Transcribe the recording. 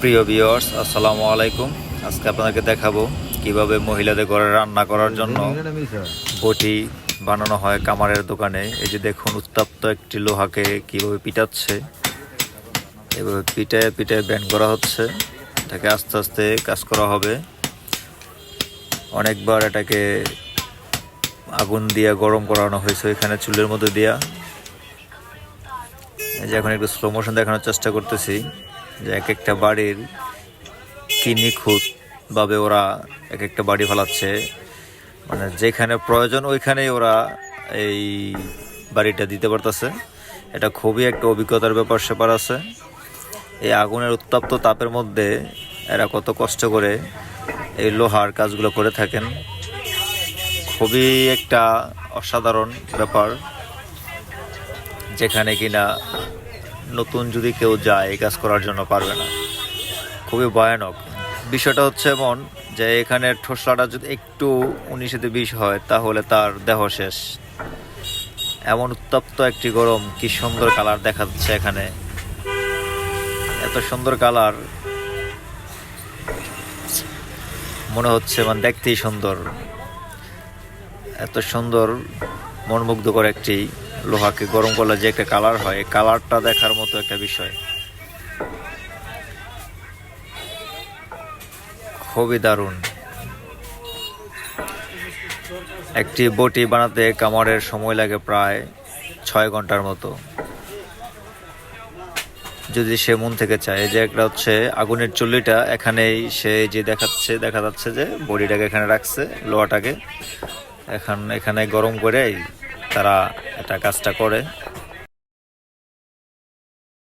প্রিয় ভিউয়ার্স আসসালামু আলাইকুম। আজকে আপনাদেরকে দেখাবো কীভাবে মহিলাদের ঘরে রান্না করার জন্য বটি বানানো হয় কামারের দোকানে। এই যে দেখুন, উত্তাপ্ত একটি লোহাকে কীভাবে পিটাচ্ছে। এভাবে পিটায় পিটায় ব্যান্ড করা হচ্ছে। এটাকে আস্তে আস্তে কাজ করা হবে। অনেকবার এটাকে আগুন দিয়ে গরম করানো হয়েছে এখানে চুলের মধ্যে দিয়া। এই যে এখন একটু স্লো মোশন দেখানোর চেষ্টা করতেছি। যে এক একটা বাড়ির কি নিখুঁত ভাবে ওরা এক একটা বাড়ি ফেলাচ্ছে। মানে যেখানে প্রয়োজন ওইখানেই ওরা এই বাড়িটা দিতে পারতেছে। এটা খুবই একটা অভিজ্ঞতার ব্যাপার স্যাপার আছে। এই আগুনের উত্তপ্ত তাপের মধ্যে এরা কত কষ্ট করে এই লোহার কাজগুলো করে থাকেন। খুবই একটা অসাধারণ ব্যাপার। যেখানে কিনা নতুন যদি কেউ যায় এই কাজ করার জন্য পারবে না। খুবই ভয়ানক। বিষয়টা হচ্ছে এমন যে এখানে ঠোসলাটা যদি একটু উনিশেতে বিশ হয়, তাহলে তার দেহ শেষ। এমন উত্তপ্ত একটি গরম কি সুন্দর কালার দেখা যাচ্ছে এখানে। এত সুন্দর কালার মনে হচ্ছে মানে দেখতেই সুন্দর। এত সুন্দর, মনমুগ্ধকর একটি লোহাকে গরম করলে যে একটা কালার হয় কালারটা দেখার মতো একটা বিষয়। খুবই দারুণ। একটি বটি বানাতে কামারের সময় লাগে প্রায় ছয় ঘণ্টার মতো। যদি সে মন থেকে চায় যে একটা হচ্ছে আগুনের চুল্লিটা, এখানেই সে যে দেখাচ্ছে, দেখা যাচ্ছে যে বডিটাকে এখানে রাখছে, লোহাটাকে। এখন এখানে গরম করে তারা এটা কাজটা করে।